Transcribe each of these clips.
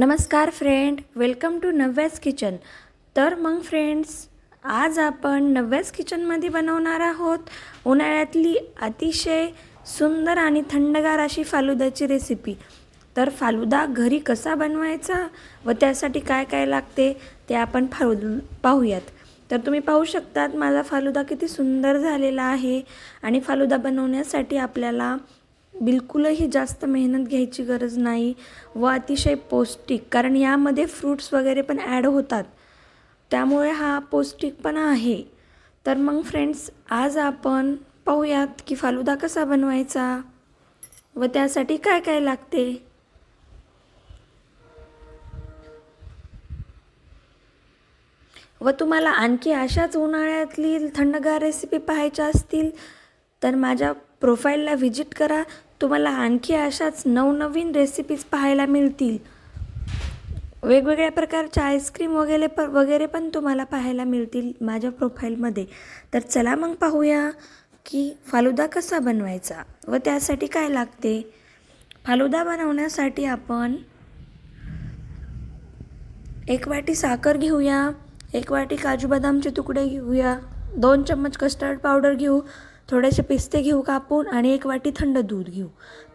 नमस्कार friend welcome to Navya's kitchen तर मग फ्रेंड्स आज आपण नव्यास किचनमध्ये बनवणार आहोत उन्हाळ्यातली अतिशय सुंदर आणि थंडगार अशी फालुदाची रेसिपी तर फालुदा घरी कसा बनवायचा व त्यासाठी काय काय लागते ते आपण फालू पाहूयात. तर तुम्ही पाहू शकतात माझा फालुदा किती सुंदर झालेला आहे आणि फालुदा बनवण्यासाठी आपल्याला बिलकुलही जास्त मेहनत घ्यायची गरज नाही व अतिशय पौष्टिक कारण यामध्ये फ्रूट्स वगैरे पण ॲड होतात. त्यामुळे हा पौष्टिकपणा आहे. तर मग फ्रेंड्स आज आपण पाहूयात की फालुदा कसा बनवायचा व त्यासाठी काय काय लागते. व तुम्हाला आणखी अशाच उन्हाळ्यातली थंडगार रेसिपी पाहायच्या असतील तर माझ्या प्रोफाईलला व्हिजिट करा. तुम्हाला आणखी अशाच नवनवीन रेसिपीज पाहायला मिळतील. वेगवेगळ्या प्रकारच्या आईस्क्रीम वगैरे प वगैरे पण तुम्हाला पाहायला मिळतील माझ्या प्रोफाईलमध्ये तर चला मग पाहूया की फालुदा कसा बनवायचा व त्यासाठी काय लागते. फालुदा बनवण्यासाठी आपण एक वाटी साखर घेऊया एक वाटी काजू बदामचे तुकडे घेऊया दोन चम्मच कस्टर्ड पावडर घेऊ थोडेसे पिस्ते घेऊ कापून आणि एक वाटी थंड दूध घेऊ.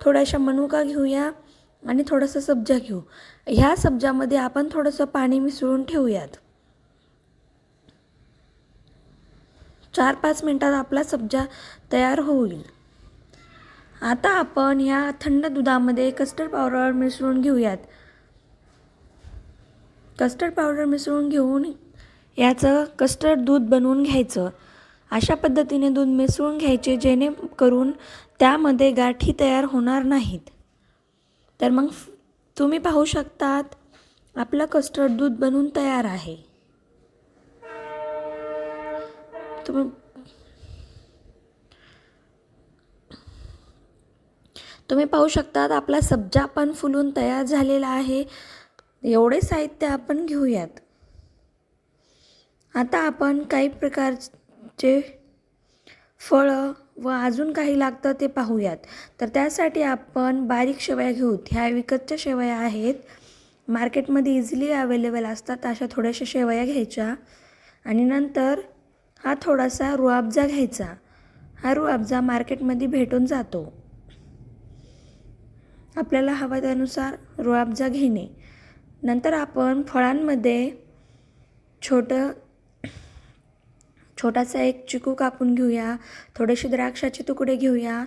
थोड्याशा मनुका घेऊया आणि थोडंसं सब्जा घेऊ. ह्या सब्जामध्ये आपण थोडंसं पाणी मिसळून ठेवूयात. चार पाच मिनटात आपला सब्जा तयार होईल. आता आपण ह्या थंड दुधामध्ये कस्टर्ड पावडर मिसळून घेऊयात. कस्टर्ड पावडर मिसळून घेऊन याचं कस्टर्ड दूध बनवून घ्यायचं. अशा पद्धतीने दूध मिसळून घ्यायचे जेणेकरून त्यामध्ये गाठी तयार होणार नाहीत. तर मग तुम्ही पाहू शकतात आपलं कस्टर्ड दूध बनून तयार आहे. तुम्ही तुम्ही पाहू शकतात आपला सब्जा पण फुलून तयार झालेला आहे. एवढे साहित्य आपण घेऊयात. आता आपण काही चे फळं व अजून काही लागतं ते पाहूयात. तर त्यासाठी आपण बारीक शेवया घेऊ ह्या विकतच्या शेवया आहेत. मार्केटमध्ये इझिली अवेलेबल असतात. अशा थोड्याशा शेवया घ्यायच्या. आणि नंतर हा थोडासा रुआबजा घ्यायचा. हा रुआबजा मार्केटमध्ये भेटून जातो. आपल्याला हवा त्यानुसार रुआबजा घेणे. नंतर आपण फळांमध्ये छोटं छोटासा एक चिकू कापून घेऊया थोडेसे द्राक्षाचे तुकडे घेऊया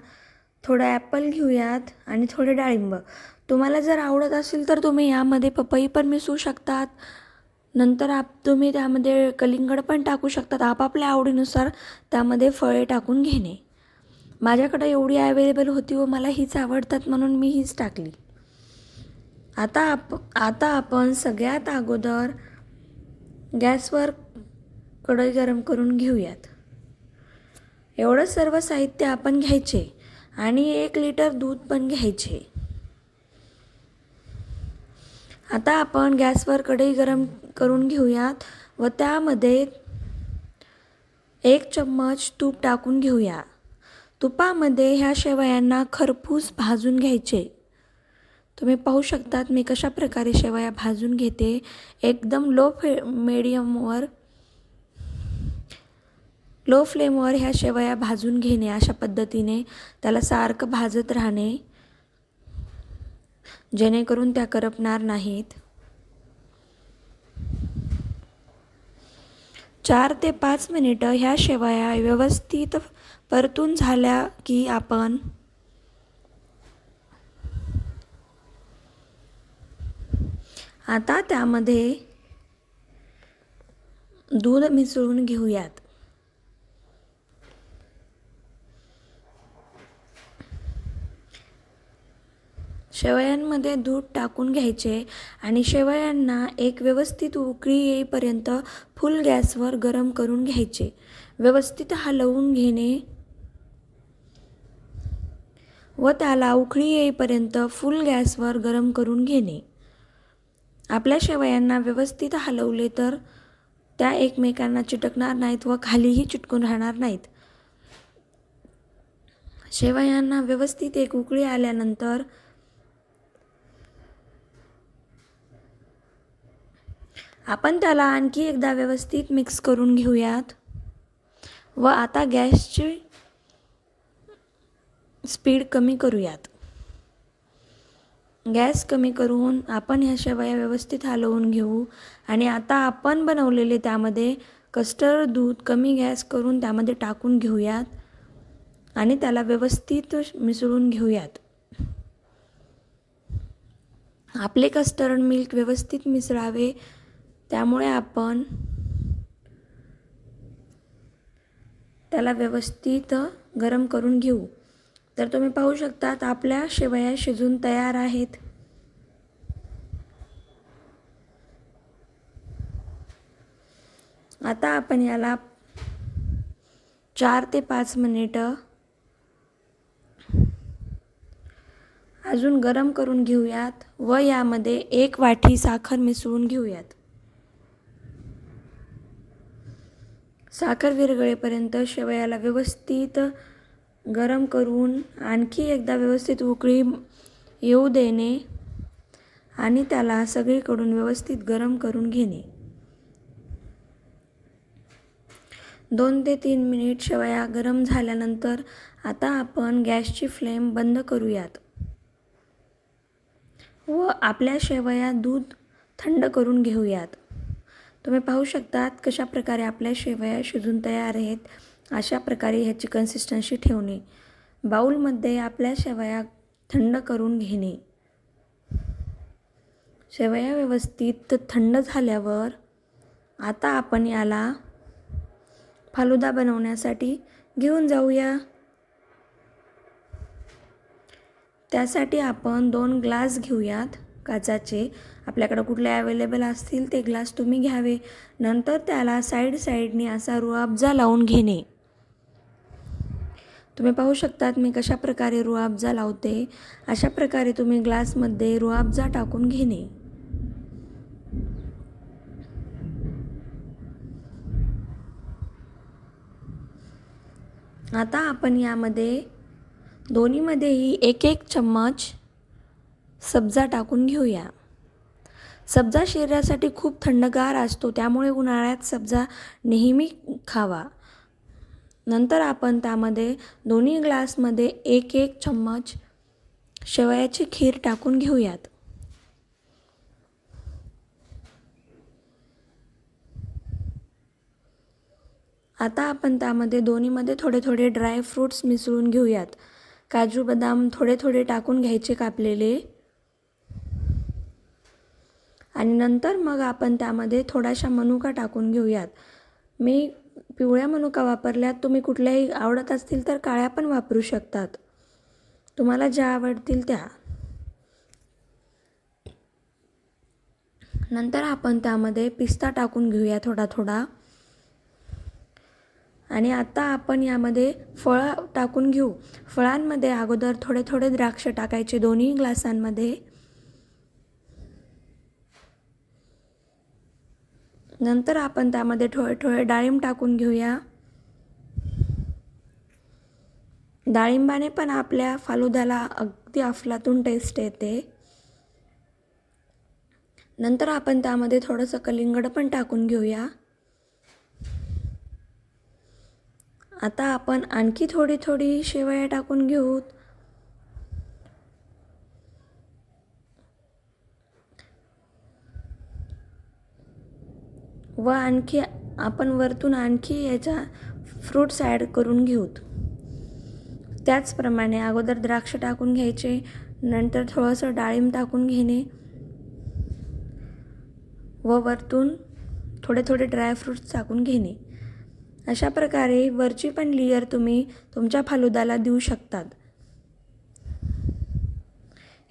थोडं ॲपल घेऊयात आणि थोडे डाळिंब. तुम्हाला जर आवडत असेल तर तुम्ही यामध्ये पपई पण मिसळू शकतात. नंतर आप तुम्ही त्यामध्ये कलिंगड पण टाकू शकतात आपापल्या आवडीनुसार त्यामध्ये फळे टाकून घेणे. माझ्याकडे एवढी अवेलेबल होती व मला हीच आवडतात म्हणून मी हीच टाकली. आता आप आता आपण सगळ्यात अगोदर गॅसवर कढई गरम करून घेऊयात. एवढं सर्व साहित्य आपण घ्यायचे आणि एक लिटर दूध पण घ्यायचे. आता आपण गॅसवर कढई गरम करून घेऊयात व त्यामध्ये एक चम्मच तूप टाकून घेऊया. तुपामध्ये ह्या शेवयांना खरपूस भाजून घ्यायचे. तुम्ही पाहू शकतात मी कशा प्रकारे शेवया भाजून घेते. एकदम लो फे मिडियमवर लो फ्लेमवर ह्या शेवया भाजून घेणे अशा पद्धतीने त्याला सारखं भाजत राहणे जेणेकरून त्या करपणार नाहीत. चार ते पाच मिनिटं ह्या शेवया व्यवस्थित परतून झाल्या की आपण आता त्यामध्ये दूध मिसळून घेऊयात. शेवयांमध्ये दूध टाकून घ्यायचे आणि शेवयांना एक व्यवस्थित उकळी येईपर्यंत फुल गॅसवर गरम करून घ्यायचे. व्यवस्थित हलवून घेणे व त्याला उकळी येईपर्यंत फुल गॅसवर गरम करून घेणे. आपल्या शेवयांना व्यवस्थित हलवले तर त्या एकमेकांना चिटकणार नाहीत व खालीही चिटकून राहणार नाहीत. शेवयांना व्यवस्थित एक उकळी आल्यानंतर आपण त्याला आणखी एकदा व्यवस्थित मिक्स करून घेऊयात. व आता गॅसची स्पीड कमी करूयात. गॅस कमी करून आपण ह्या शेवया व्यवस्थित हलवून घेऊ. आणि आता आपण बनवलेले त्यामध्ये कस्टर्ड दूध कमी गॅस करून त्यामध्ये टाकून घेऊयात. आणि त्याला व्यवस्थित मिसळून घेऊयात. आपले कस्टर्ड मिल्क व्यवस्थित मिसळावे. त्यामुळे आपण त्याला व्यवस्थित गरम करून घेऊ. तर तुम्ही पाहू शकतात आपल्या शेवया शिजून तयार आहेत. आता आपण याला चार ते पाच मिनिटं अजून गरम करून घेऊयात व यामध्ये एक वाटी साखर मिसळून घेऊयात. साखर विरघळेपर्यंत शेवयाला व्यवस्थित गरम करून आणखी एकदा व्यवस्थित उकळी येऊ देणे आणि त्याला सगळीकडून व्यवस्थित गरम करून घेणे. दोन ते तीन मिनिट शेवया गरम झाल्यानंतर आता आपण गॅसची फ्लेम बंद करूयात. व आपल्या शेवया दूध थंड करून घेऊयात. तुम्ही पाहू शकतात कशा प्रकारे आपल्या शेवया शिजून तयार आहेत अशा प्रकारे ह्याची कन्सिस्टन्सी ठेवणे बाऊलमध्ये आपल्या शेवया थंड करून घेणे. शेवया व्यवस्थित थंड झाल्यावर आता आपण याला फालुदा बनवण्यासाठी घेऊन जाऊया. त्यासाठी आपण दोन ग्लास घेऊयात. काचाचे. आपल्याकडं कुठले अवेलेबल असतील ते ग्लास तुम्ही घ्यावे. नंतर त्याला साईड साईडने असा रुआबजा लावून घेणे. तुम्ही पाहू शकतात मी कशा प्रकारे रुआबजा लावते. अशा प्रकारे तुम्ही ग्लासमध्ये रुआबजा टाकून घेणे. आता आपण यामध्ये दोन्हीमध्येही एक एक चम्मच सब्जा टाकून घेऊया. सब्जा शरीरासाठी खूप थंडगार असतो त्यामुळे उन्हाळ्यात सब्जा नेहमी खावा. नंतर आपण त्यामध्ये दोन्ही ग्लासमध्ये एक एक चम्मच शेवयाची खीर टाकून घेऊयात. आता आपण त्यामध्ये दोन्हीमध्ये थोडे थोडे ड्राय फ्रूट्स मिसळून घेऊयात. काजू बदाम थोडे थोडे टाकून घ्यायचे कापलेले. आणि नंतर मग आपण त्यामध्ये थोड्याशा मनुका टाकून घेऊयात. मी पिवळ्या मनुका वापरल्यात. तुम्ही कुठल्याही आवडत असतील तर काळ्या पण वापरू शकतात. तुम्हाला ज्या आवडतील त्या. नंतर आपण त्यामध्ये पिस्ता टाकून घेऊया थोडा थोडा. आणि आता आपण यामध्ये फळं टाकून घेऊ. फळांमध्ये अगोदर थोडे थोडे द्राक्ष टाकायचे. दोन्ही ग्लासांमध्ये नंतर आपण त्यामध्ये ठोळे ठोळे डाळिंब टाकून घेऊया. डाळिंबाने पण आपल्या फालुद्याला अगदी अफलातून टेस्ट येते. नंतर आपण त्यामध्ये थोडंसं कलिंगड पण टाकून घेऊया. आता आपण आणखी थोडी थोडी शेवया टाकून घेऊ व आणखी आपण वरतून आणखी याच्या फ्रूट्स ॲड करून घेऊत. त्याचप्रमाणे अगोदर द्राक्ष टाकून घ्यायचे नंतर थोडंसं डाळिंब टाकून घेणे व वरतून थोडे थोडे ड्रायफ्रूट्स टाकून घेणे. अशा प्रकारे वरची पण लेयर तुम्ही तुमच्या फालुदाला देऊ शकतात.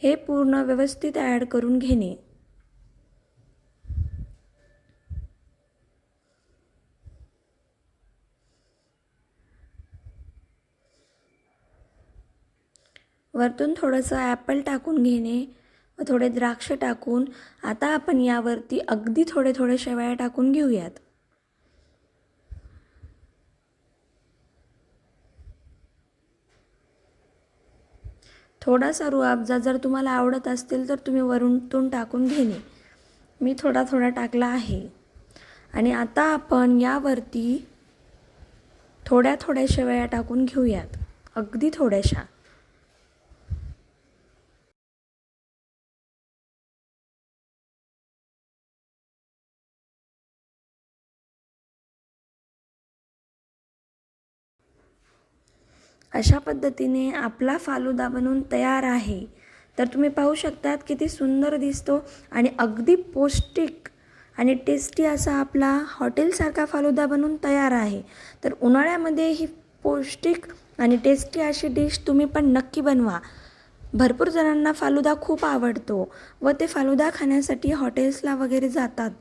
हे पूर्ण व्यवस्थित ॲड करून घेणे. वरतून थोडंसं ॲपल टाकून घेणे व थोडे द्राक्ष टाकून आता आपण यावरती अगदी थोडे थोडे शेवया टाकून घेऊयात. थोडासा रुआबजा जर तुम्हाला आवडत असतील तर तुम्ही वरूनतून टाकून घेणे. मी थोडा थोडा टाकला आहे. आणि आता आपण यावरती थोड्या थोड्या शेवया टाकून घेऊयात. अगदी थोड्याशा. अशा पद्धतीने आपला फालुदा बनून तयार आहे. तर तुम्ही पाहू शकतात किती सुंदर दिसतो आणि अगदी पौष्टिक आणि टेस्टी असा आपला हॉटेलसारखा फालुदा बनवून तयार आहे. तर उन्हाळ्यामध्ये ही पौष्टिक आणि टेस्टी अशी डिश तुम्ही पण नक्की बनवा. भरपूर जणांना फालुदा खूप आवडतो व ते फालुदा खाण्यासाठी हॉटेल्सला वगैरे जातात.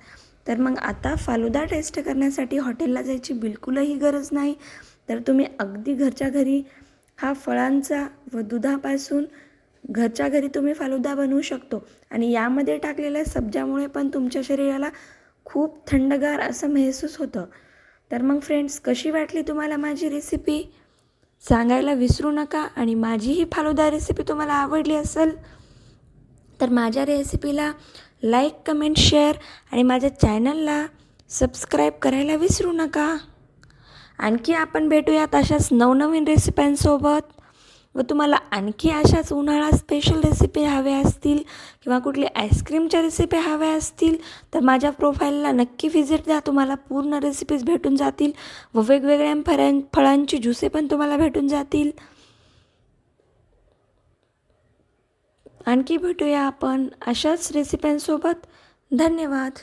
तर मग आता फालुदा टेस्ट करण्यासाठी हॉटेलला जायची बिलकुलही गरज नाही. तर तुम्ही अगदी घरच्या घरी हा फळांचा व दुधापासून घरच्या घरी तुम्ही फालुदा बनवू शकतो. आणि यामध्ये टाकलेल्या सब्जामुळे पण तुमच्या शरीराला खूप थंडगार असं महसूस होतं. तर मग फ्रेंड्स कशी वाटली तुम्हाला माझी रेसिपी सांगायला विसरू नका आणि माझी ही फालुदा रेसिपी तुम्हाला आवडली असेल तर माझ्या रेसिपीला लाईक कमेंट शेअर आणि माझ्या चॅनलला सबस्क्राईब करायला विसरू नका. आणखी आपण भेटूयात अशाच नवनवीन रेसिप्यांसोबत व तुम्हाला आणखी अशाच उन्हाळा स्पेशल रेसिपी हव्या असतील किंवा कुठली आईस्क्रीमच्या रेसिपी हव्या असतील तर माझ्या प्रोफाईलला नक्की व्हिजिट द्या. तुम्हाला पूर्ण रेसिपीज भेटून जातील व वेगवेगळ्या फळां फळांची ज्युसे पण तुम्हाला भेटून जातील. आणखी भेटूया आपण अशाच रेसिप्यांसोबत धन्यवाद.